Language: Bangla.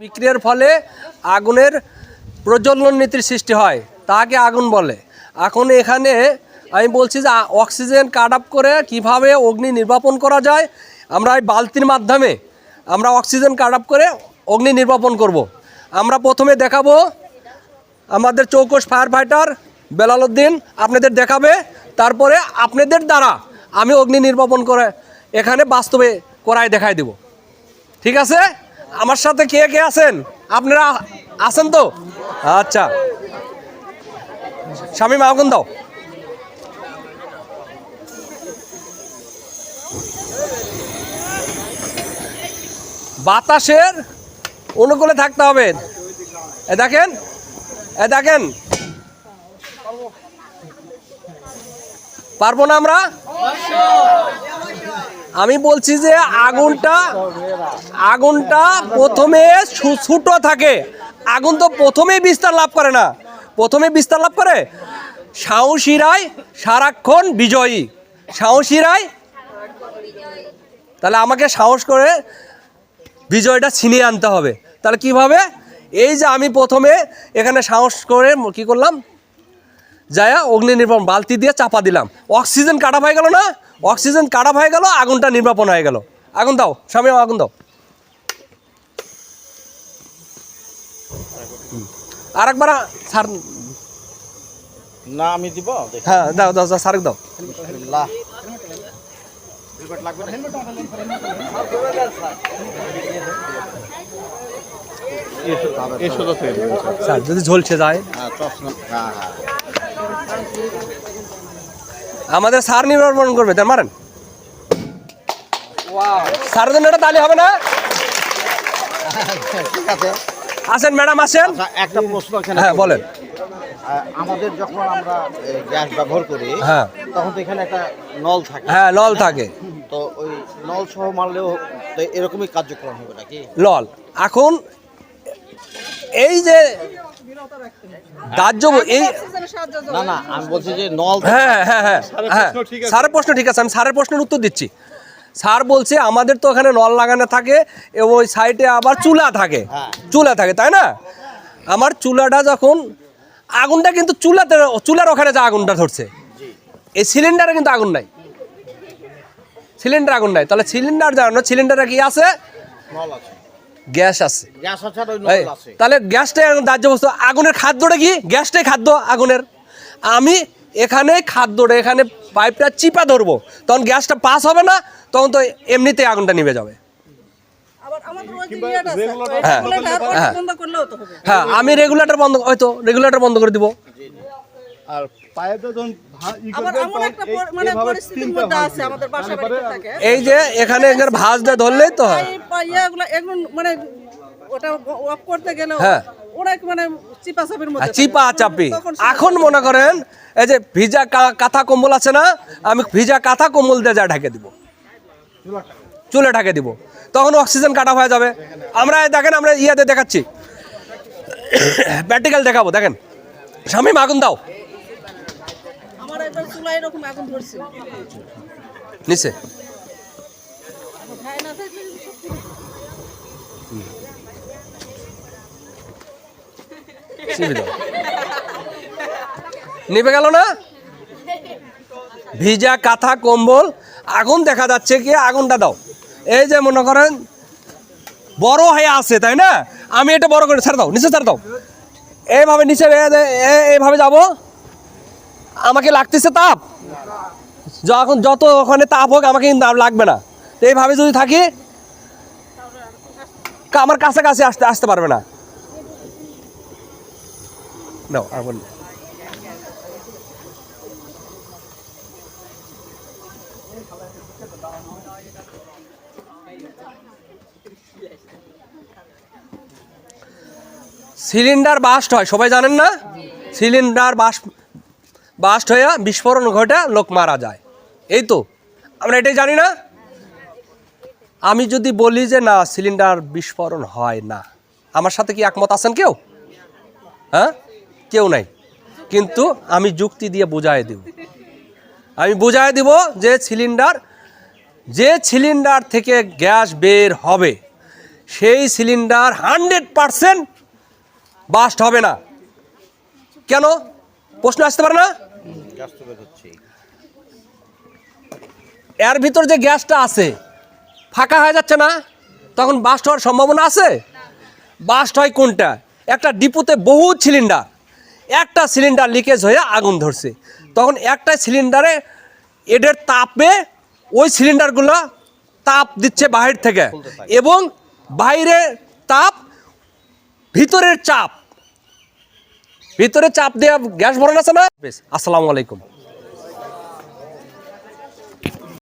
বিক্রিয়ার ফলে আগুনের প্রজ্বলন নীতির সৃষ্টি হয়। তাকে আগুন বলে। এখন এখানে আমি বলছি যে অক্সিজেন কাট আপ করে কীভাবে অগ্নি নির্বাপন করা যায়, আমরা এই বালতির মাধ্যমে আমরা অক্সিজেন কাট আপ করে অগ্নি নির্বাপন করব। আমরা প্রথমে দেখাবো আমাদের চৌকস ফায়ার ফাইটার বেলালুদ্দিন আপনাদের দেখাবে। তারপরে আপনাদের দ্বারা আমি অগ্নি নির্বাপন করে এখানে বাস্তবে করায় দেখাই দেব। ঠিক আছে? আমার সাথে কে কে আছেন? আপনারা আছেন তো? আচ্ছা। স্বামী আগুন দাও। বাতাসের অনুকূলে থাকতে হবে। এ দেখেন এ দেখেন। পারব না আমরা? আমি বলছি যে আগুনটা আগুনটা প্রথমে ছোটো থাকে। আগুন তো প্রথমেই বিস্তার লাভ করে না। প্রথমে বিস্তার লাভ করে সাহসীরাই সারাক্ষণ বিজয়ী। সাহসীরাই তাহলে আমাকে সাহস করে বিজয়টা ছিনিয়ে আনতে হবে। তাহলে কীভাবে এই যে আমি প্রথমে এখানে সাহস করে কি করলাম? যায়া অগ্নি নির্বাপন বালতি দিয়ে চাপা দিলাম। অক্সিজেন কাটা হয়ে গেল না? অক্সিজেন কাটা হয়ে গেল আগুনটা নির্বাপন হয়ে গেল। আগুন দাও স্বামী আগুন দাও। আর একবার স্যার না আমি দিব হ্যাঁ দাও দাও দাও, স্যারকে দাও। স্যার যদি ঝলসে যায় হ্যাঁ চশমা হ্যাঁ হ্যাঁ আমাদের স্যার নির্বাপন করবে তার মারেন। স্যারের জন্য এটা তালি হবে না? ঠিক আছে আসেন ম্যাডাম আসেন। আচ্ছা একটা প্রশ্ন হ্যাঁ বলেন। আমাদের যখন আমরা গ্যাস ব্যবহার করি হ্যাঁ। তখন তো এখানে একটা নল থাকে। হ্যাঁ নল থাকে। তো ওই নল সহ মারলেও তো এরকমই কার্যক্রম হবে নাকি? লল। এখন এই যে দাহ্য এই না না আমি বলছি যে নল হ্যাঁ হ্যাঁ হ্যাঁ হ্যাঁ স্যারের প্রশ্ন ঠিক আছে? আমি স্যারের প্রশ্নের উত্তর দিচ্ছি। স্যার বলছে আমাদের তো ওখানে নল লাগানো থাকে এবং ওই সাইডে আবার চুলা থাকে। হ্যাঁ। চুলা থাকে তাই না? আমার চুলাটা যখন আগুনটা কিন্তু চুলাতে চুলার ওখানে যা আগুনটা ধরছে এই সিলিন্ডারে কিন্তু আগুন নাই। সিলিন্ডার আগুন নাই। তাহলে সিলিন্ডার জানো সিলিন্ডারে কি আছে? নল আছে। গ্যাস আছে। তাহলে গ্যাসটাই এখন দাহ্য বস্তু। আগুনের খাদ্যটা কি? গ্যাসটাই খাদ্য আগুনের। আমি এখানে খাদ্যটা এখানে পাইপটা চিপা ধরবো। তখন গ্যাসটা পাস হবে না তখন তো এমনিতেই আগুনটা নিভে যাবে। হ্যাঁ। হ্যাঁ আমি রেগুলেটর বন্ধ হয়তো রেগুলেটর বন্ধ করে দিব। আর এই- মানে। এই যে এখানে এখানে ভাঁজটা ধরলেই তো হয়। মানে ওটা অফ করতে গেলেও হ্যাঁ। মানে চিপা চাপির মধ্যে চিপা চাপি। এখন মনে করেন এই যে ভিজা কা- কাঁথা কম্বল আছে না আমি ভিজা কাঁথা কম্বল দিয়ে যা ঢেকে দিব। চুলে ঢেকে দিব। তখন অক্সিজেন কাটা হয়ে যাবে। আমরা দেখেন আমরা ইয়াতে দেখাচ্ছি। প্র্যাকটিক্যাল দেখাবো দেখেন। স্বামী মাগুন দাও। একবার চুলা এরকম আগুন ধরছে। নিচে? গেল না? ভিজা কাঁথা কম্বল আগুন দেখা যাচ্ছে কি? আগুনটা দাও। এই যে মনে করেন বড় হয়ে আছে তাই না? আমি এটা বড় করে ছাড় দাও নিচে ছাড় দাও। এইভাবে নিচে এইভাবে যাব। আমাকে লাগতেছে তাপ। যখন যত ওখানে তাপ হোক, আমাকে কিন্তু লাগবে না। তো এইভাবে যদি থাকি আমার কাছাকাছি আসতে আসতে পারবে না। সিলিন্ডার বাস্ট হয়, সবাই জানেন না? সিলিন্ডার বাস্ট বাস্ট হয়ে বিস্ফোরণ ঘটে, লোক মারা যায়। এই তো। আমরা এটাই জানি না। আমি যদি বলি যে না, সিলিন্ডার বিস্ফোরণ হয় না। আমার সাথে কি একমত আছেন কেউ? হ্যাঁ? কেউ নাই। কিন্তু আমি যুক্তি দিয়ে বুঝাই দেব। আমি বুঝাই দিব যে সিলিন্ডার যে সিলিন্ডার থেকে গ্যাস বের হবে, সেই সিলিন্ডার হান্ড্রেড পারসেন্ট বাস্ট হবে না। কেন? প্রশ্ন আসতে পারে না? এর ভিতর যে গ্যাসটা আছে ফাঁকা হয়ে যাচ্ছে না? তখন বাস্ট হওয়ার সম্ভাবনা আছে? বাস্ট হয় কোনটা? একটা ডিপুতে বহু সিলিন্ডার একটা সিলিন্ডার লিকেজ হয়ে আগুন ধরছে। তখন একটা সিলিন্ডারে এদের তাপে ওই সিলিন্ডারগুলো তাপ দিচ্ছে বাহির থেকে। এবং বাইরে তাপ ভিতরের চাপ ভিতরে চাপ দেওয়া গ্যাস ভরানো আছে না? আসসালামু আলাইকুম।